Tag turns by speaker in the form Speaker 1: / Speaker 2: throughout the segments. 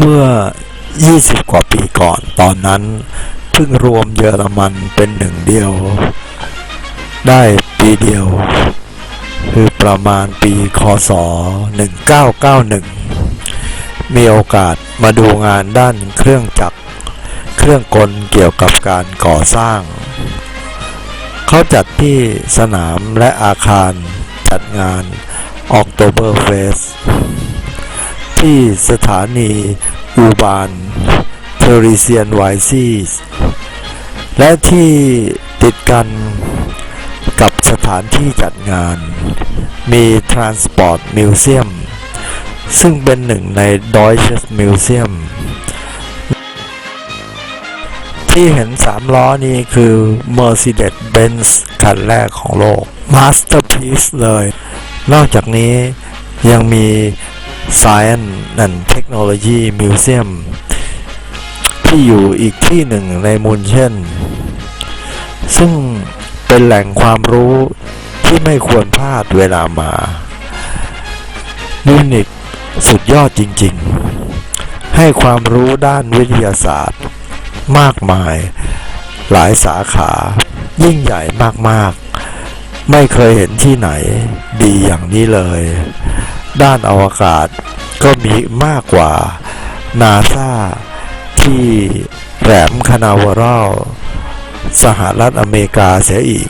Speaker 1: เมื่อ 20 กว่าปีก่อนตอนนั้นเพิ่งรวมเยอรมันเป็นหนึ่งเดียว ได้ปีเดียว คือประมาณปีคศ 1991 มีโอกาสมาดูงานด้านเครื่องจักร เครื่องกลเกี่ยวกับการก่อสร้าง เขาจัดที่สนามและอาคารจัดงาน October Fest ที่สถานีอูบานเทอริเซียนไวซีสและที่ติดกันกับสถานที่จัดงาน มี Transport Museum ซึ่งเป็นหนึ่งใน Deutsches Museum ที่เห็นสามล้อนี้คือ Mercedes-Benz คันแรกของโลก Masterpiece เลย นอกจากนี้ยังมี Science and Technology Museum ที่อยู่อีกที่หนึ่งในมูลเช่น ซึ่งเป็นแหล่งความรู้ที่ไม่ควรพลาดเวลามามิวนิกสุดยอดจริงๆ ให้ความรู้ด้านวิทยาศาสตร์ มากมาย หลายสาขา ยิ่งใหญ่มากๆ ไม่เคยเห็นที่ไหนดีอย่างนี้เลย ด้านอวกาศ ก็มีมากกว่านาซาที่แหลมคานาวารัลสหรัฐอเมริกาเสียอีก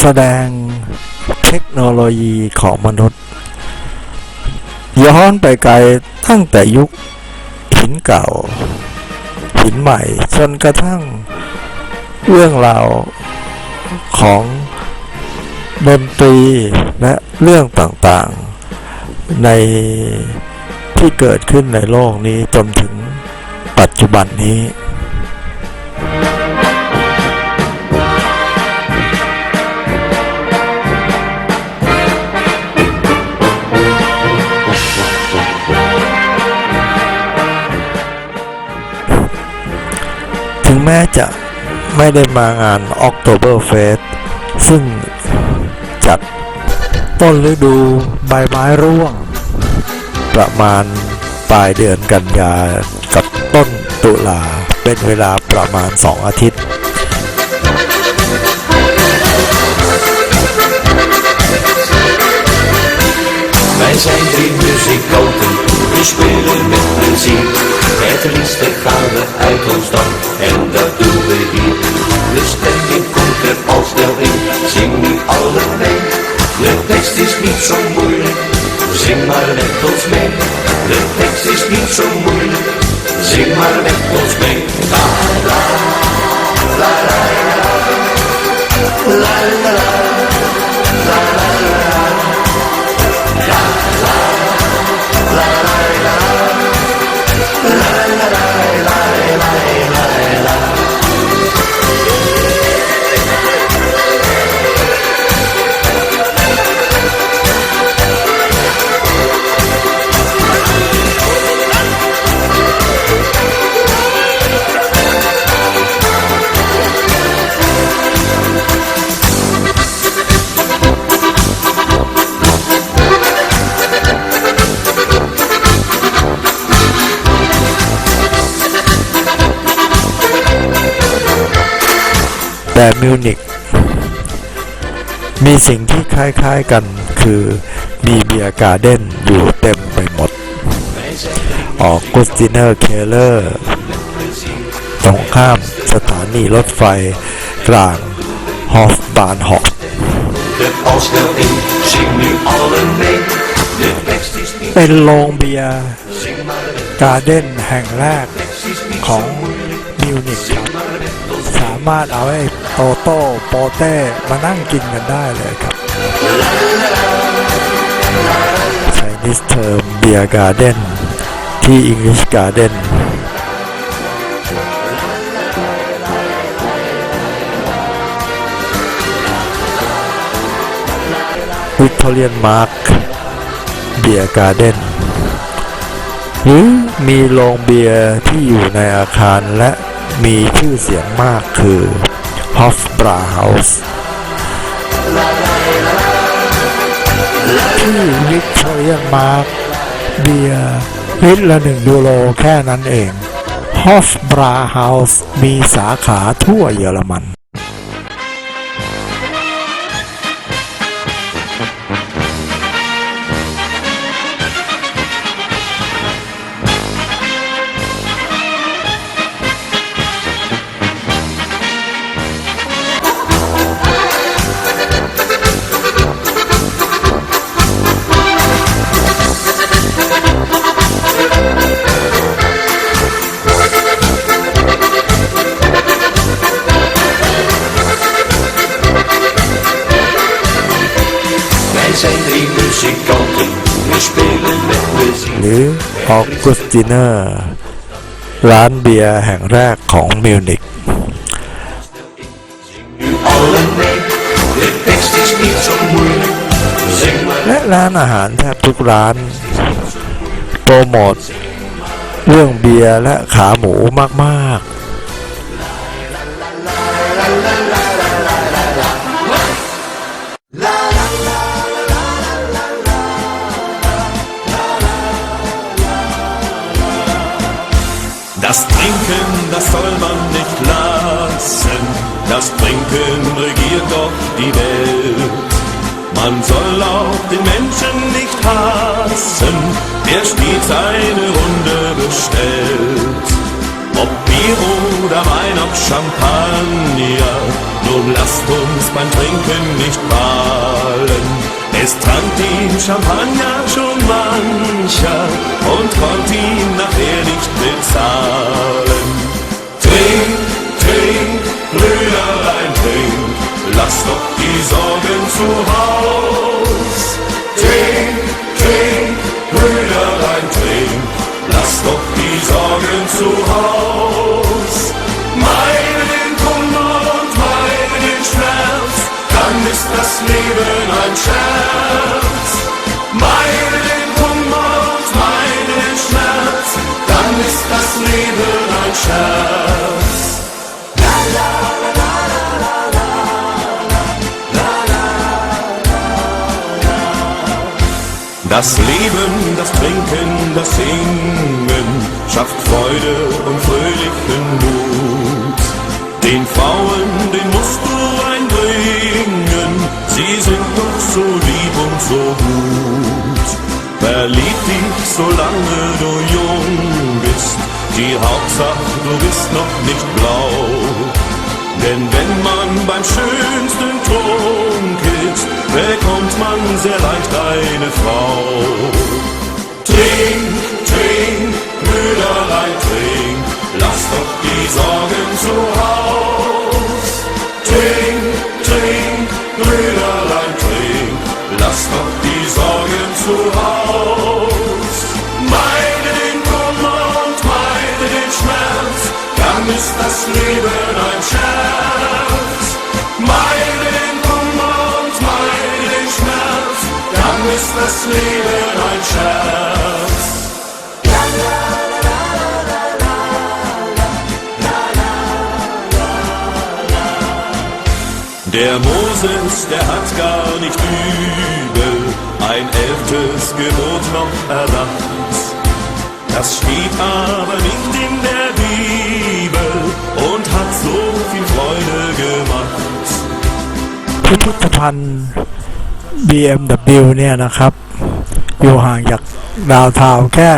Speaker 1: แสดงเทคโนโลยีของมนุษย์ ย้อนไปไกลตั้งแต่ยุคหินเก่า หินใหม่จนกระทั่ง เรื่องราวของดนตรีและเรื่องต่างๆ ในที่เกิดขึ้นในโลกนี้จนถึงปัจจุบันนี้ถึงแม้จะ ไม่ได้มางาน October Fest ซึ่งจัดต้นฤดูใบไม้ร่วง ประมาณปลายเดือนกันยากับต้นตุลาเป็นเวลาประมาณ 2 อาทิตย์
Speaker 2: Wij zijn drie muzikanten, we spelen met plezier. Het liefste gaan we uit ons dak en dat doen we hier. De stemming komt er al snel in, zing nu alle mee. De tekst is niet zo moeilijk, zing maar met ons mee. De tekst is niet zo moeilijk, zing maar met ons mee. La la la la la la la la la
Speaker 1: แต่มิวนิกมีสิ่งที่คล้ายๆกันคือมีเบียร์การ์เด้นอยู่เต็มไปหมด ออกกุสติเนอร์เคเลอร์ตรงข้ามสถานีรถไฟกลางฮอฟบานฮอฟเป็นโรงเบียร์การ์เด้นแห่งแรกของมิวนิกครับ สามารถเอาไอ้ โตโต้โปเต้มานั่งกินกันได้เลยครับใช้นิสเทอมเบียร์การ์เด้นที่ English Garden วิกตอเรียนมาร์คเบียร์การ์เด้นหรือมีโรงเบียร์ที่อยู่ในอาคารและมีชื่อเสียงมากคือ ฮอฟบราเฮาส์ที่วิกตอเรียนมาร์กเบียร์ลิตรละหนึ่งยูโรแค่นั้นเองฮอฟบราเฮาส์มีสาขาทั่วเยอรมัน หรือออกุสติเนอร์ ร้านเบียร์แห่งแรกของมิวนิกและร้านอาหารแทบทุกร้าน โปรโมทเรื่องเบียร์และขาหมูมาก ๆ
Speaker 3: das soll man nicht lassen. Das Trinken regiert doch die Welt. Man soll auch den Menschen nicht hassen, der stets eine Runde bestellt. Ob Bier oder Wein, ob Champagner, nun lasst uns beim Trinken nicht prahlen. Es trank den Champagner schon mancher und konnte ihn nachher nicht bezahlen. Trink, trink, Brüderlein, trink, lass doch die Sorgen zu Das Leben, das Trinken, das Singen schafft Freude und fröhlichen Mut. Den Frauen, den musst du einbringen, sie sind doch so lieb und so gut. Verlieb dich, solange du jung bist, die Hauptsache, du bist noch nicht blau. Denn wenn man beim schönsten ist, bekommt man sehr leicht eine Frau. Trink, trink, Brüderlein, trink, lass doch die Sorgen zu Haus. Trink, trink, Brüderlein, trink, lass doch die Sorgen zu Haus. Meide den Kummer und meide den Schmerz, dann ist das Leben Leben ein Scherz. Der Moses, der hat gar nicht übel ein elftes Gebot noch erdacht. Das steht aber nicht in der Bibel und hat so viel Freude gemacht.
Speaker 1: พิพิธภัณฑ์ BMW เนี่ยนะครับ อยู่ห่างจากดาวน์ทาวแค่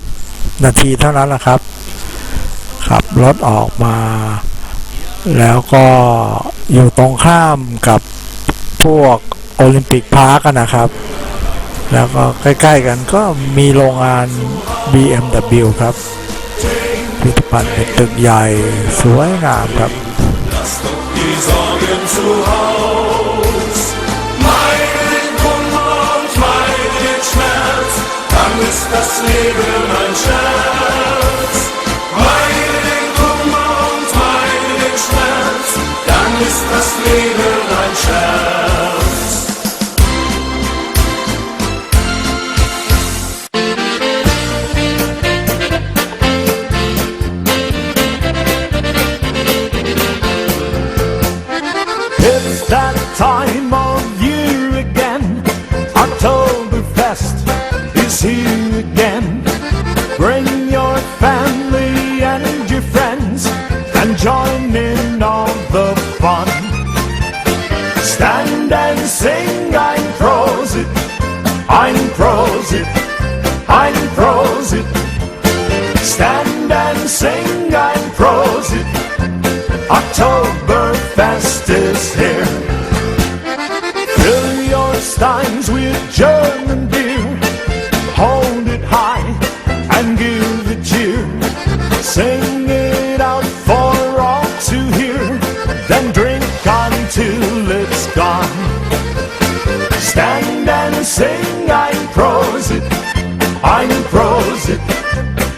Speaker 1: 10 นาทีเท่านั้นแหละครับ ขับรถออกมา แล้วก็อยู่ตรงข้ามกับพวกโอลิมปิกพาร์กนะครับ แล้วก็ใกล้ ๆ กันก็มีโรงงาน BMW ครับพิพิธภัณฑ์เป็นตึกใหญ่ สวยงามครับ
Speaker 3: ist das Leben ein Scherz. Meine den Kummer und meine den Schmerz, dann ist das Leben ein Scherz.
Speaker 4: efendim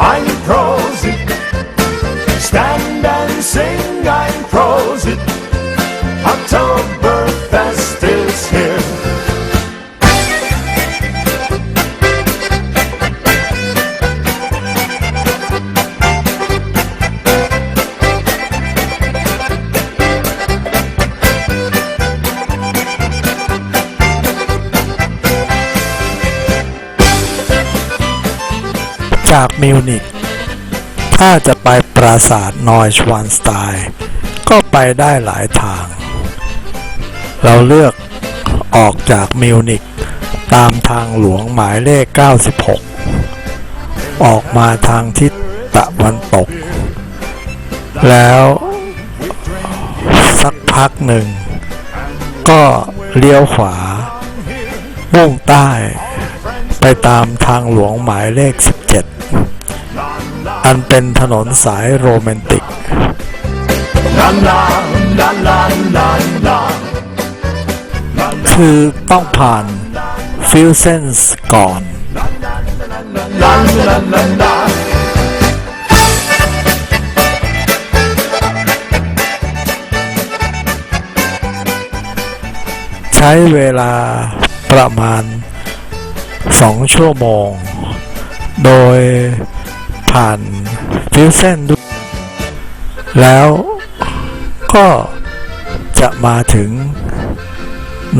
Speaker 1: I am pro. มิวนิกถ้าจะไปปราสาทนอยชวานสไตน์ก็ไปได้หลายทาง เราเลือกออกจากมิวนิกตามทางหลวงหมายเลข 96 ออกมาทางทิศตะวันตก แล้วสักพักหนึ่ง ก็เลี้ยวขวามุ่งใต้ ไปตามทางหลวงหมายเลข อันเป็นถนนสายโรแมนติก คือต้องผ่านฟิลเซนส์ก่อน ใช้เวลาประมาณ 2 ชั่วโมง โดย ผ่านฟิลเซนด้วยแล้วก็จะมาถึง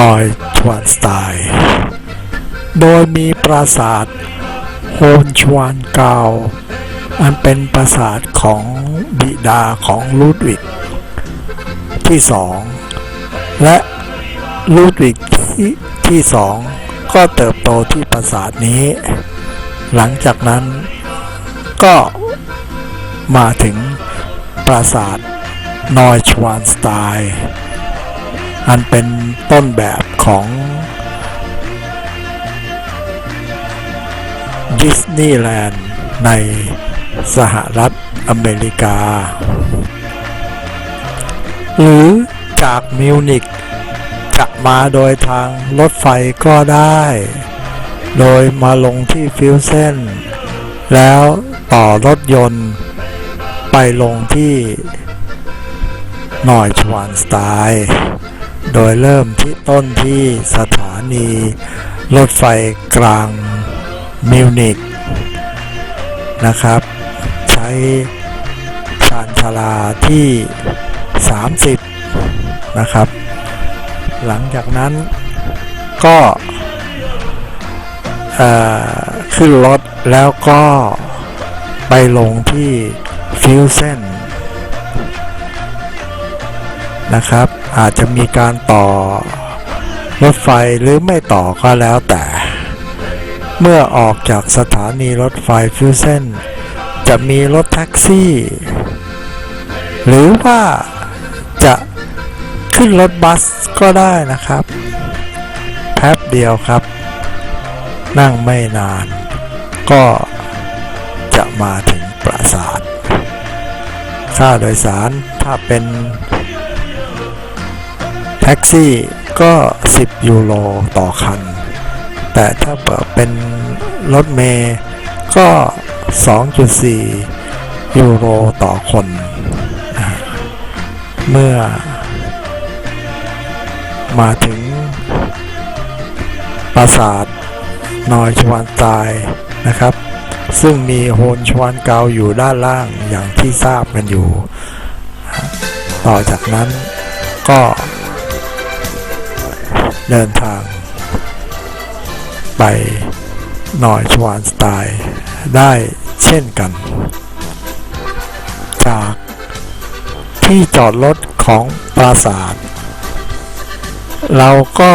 Speaker 1: นอยทวานสไตล์โดยมีปราสาทโฮนชวานเกาอันเป็นปราสาทของบิดาของลูดวิกที่สองและลูดวิกที่ที่สองก็เติบโตที่ปราสาทนี้ หลังจากนั้น ก็มาถึงปราสาทนอยชวานสไตล์อันเป็นต้นแบบของดิสนีย์แลนด์ในสหรัฐอเมริกา หรือจากมิวนิกจะมาโดยทางรถไฟก็ได้ โดยมาลงที่ฟิวเซนแล้ว ต่อรถยนต์ ไปลงที่นอยชวานสไตล์โดยเริ่มที่ต้นที่สถานี รถไฟกลางมิวนิกนะครับ ใช้ชานชาลาที่ 30 นะครับ หลังจากนั้นก็ขึ้นรถแล้วก็ ไปลงที่ฟิวเซนนะครับ อาจจะมีการต่อรถไฟหรือไม่ต่อก็แล้วแต่ เมื่อออกจากสถานีรถไฟฟิวเซนจะมีรถแท็กซี่ หรือว่าจะขึ้นรถบัสก็ได้นะครับ แป๊บเดียวครับ นั่งไม่นาน ก็ มาถึงปราสาท ค่าโดยสารถ้าเป็น แท็กซี่ก็ 10 ยูโรต่อคัน แต่ถ้าเป็นรถเมย์ก็ 2.4 ยูโรต่อคน เมื่อ มาถึง ปราสาทนอยชวานตายนะครับ ซึ่งมีโฮนชวานเกาอยู่ด้านล่างอย่างที่ทราบกันอยู่ ต่อจากนั้นก็เดินทาง ไปนอยชวานสไตล์ได้เช่นกัน จากที่จอดรถของปราสาท เราก็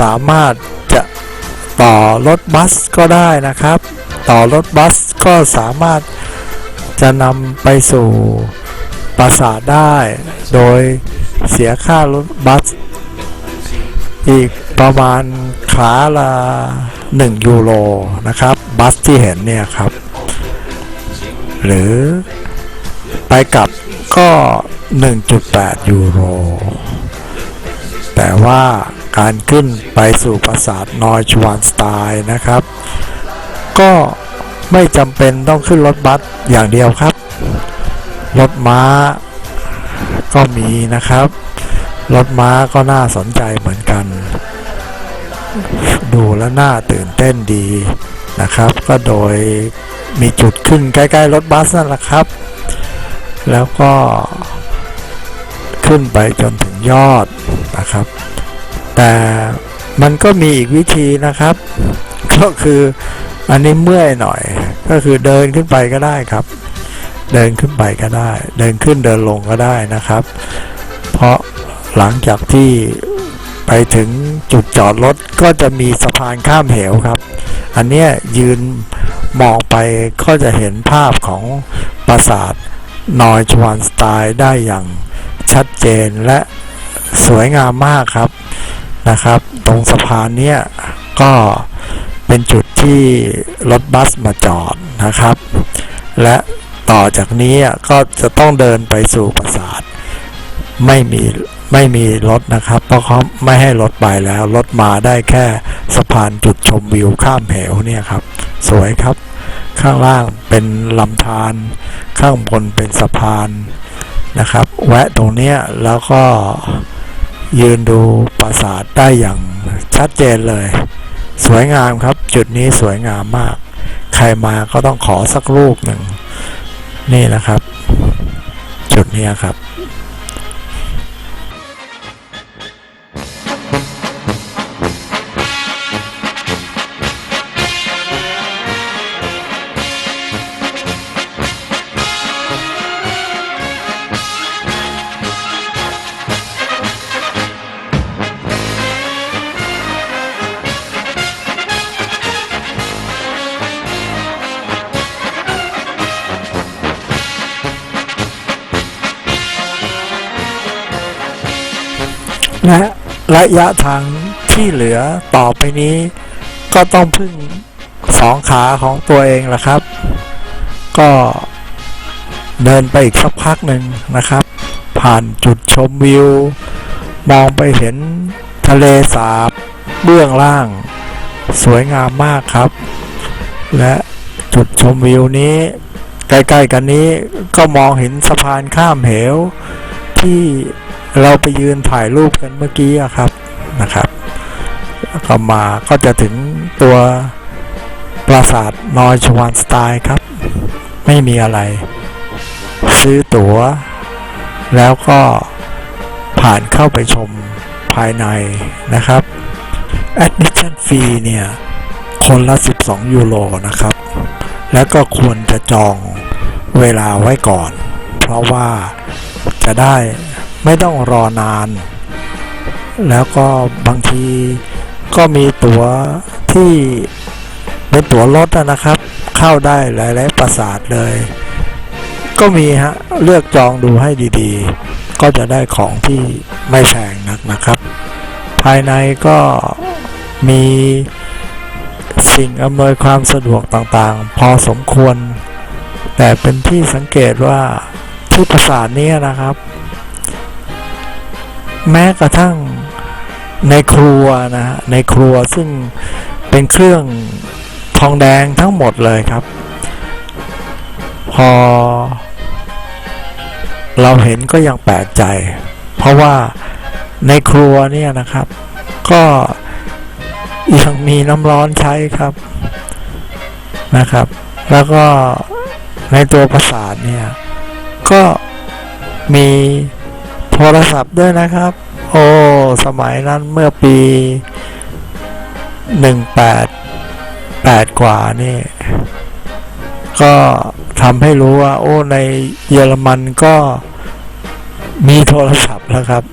Speaker 1: สามารถจะต่อรถบัสก็ได้นะครับ ต่อรถบัสก็สามารถจะนำไปสู่ปราสาทได้ โดยเสียค่ารถบัส อีกประมาณขาละ1ยูโรนะครับ บัสที่เห็นเนี่ยครับ หรือไปกลับก็ 1.8 ยูโร แต่ว่าการขึ้นไปสู่ปราสาทนอยชวานสไตล์นะครับ ก็ไม่จำเป็นต้องขึ้นรถบัสอย่างเดียวครับ รถม้าก็มีนะครับ รถม้าก็น่าสนใจเหมือนกัน ดูแล้วน่าตื่นเต้นดีนะครับ ก็โดยมีจุดขึ้นใกล้ๆรถบัสนั่นแหละครับ แล้วก็ขึ้นไปจนถึงยอดนะครับ แต่มันก็มีอีกวิธีนะครับ ก็คือ อันนี้เมื่อยหน่อย ก็คือเดินขึ้นไปก็ได้ครับ เดินขึ้นไปก็ได้ เดินขึ้นเดินลงก็ได้นะครับ เพราะหลังจากที่ไปถึงจุดจอดรถก็จะมีสะพานข้ามเหวครับ อันเนี้ยยืนมองไปก็จะเห็นภาพของปราสาทนอยชวานสไตล์ได้อย่างชัดเจนและสวยงามมากครับนะครับ ตรงสะพานเนี้ยก็ เป็นจุดที่รถบัสมาจอดนะครับ และต่อจากนี้ก็จะต้องเดินไปสู่ปราสาทไม่มีไม่มีรถนะครับ เพราะเขาไม่ให้รถไปแล้วรถมาได้แค่สะพานจุดชมวิวข้ามเหวเนี่ยครับ สวยครับ ข้างล่างเป็นลำธารข้างบนเป็นสะพานนะครับ แวะตรงเนี้ยแล้วก็ยืนดูปราสาทได้อย่างชัดเจนเลย สวยงามครับ จุดนี้สวยงามมาก ใครมาก็ต้องขอสักรูปหนึ่ง นี่นะครับ จุดนี้ครับ และระยะทางที่เหลือต่อไปนี้ ก็ต้องพึ่งสองขาของตัวเองละครับ ก็เดินไปอีกสักพักหนึ่งนะครับ ผ่านจุดชมวิว มองไปเห็นทะเลสาบเบื้องล่าง สวยงามมากครับ และจุดชมวิวนี้ ใกล้ ๆ กันนี้ก็มองเห็นสะพานข้ามเหวที่ เราไปยืนถ่ายรูปกันเมื่อกี้อะครับนะครับก็มาก็จะถึงตัวปราสาทนอยชวานสไตล์ครับ ไม่มีอะไร ซื้อตั๋ว แล้วก็ผ่านเข้าไปชมภายในนะครับ admission fee เนี่ย คนละ 12 ยูโรนะครับ แล้วก็ควรจะจองเวลาไว้ก่อน เพราะว่าจะได้ ไม่ต้องรอนาน แล้วก็บางทีก็มีตั๋วที่เป็นตั๋วรถนะครับ เข้าได้หลายๆ ประสาทเลย ก็มีฮะ เลือกจองดูให้ดีๆ ก็จะได้ของที่ไม่แพงนักนะครับ ภายในก็มีสิ่งอำนวยความสะดวกต่างๆ พอสมควร แต่เป็นที่สังเกตว่าที่ปราสาทนี้นะครับ แม้กระทั่งในครัวนะฮะในครัวซึ่งเป็นเครื่องทองแดงทั้งหมดเลยครับ พอ เราเห็นก็ยังแปลกใจ เพราะว่าในครัวเนี่ยนะครับ ก็ยังมีน้ำร้อนใช้ครับนะครับ แล้วก็ในตัวปราสาทเนี่ย ก็มี โทรศัพท์ด้วยนะครับ โอ้ สมัยนั้นเมื่อปี 18 8 กว่านี่ ก็ทำให้รู้ว่า โอ้ ในเยอรมันก็มีโทรศัพท์แล้วครับ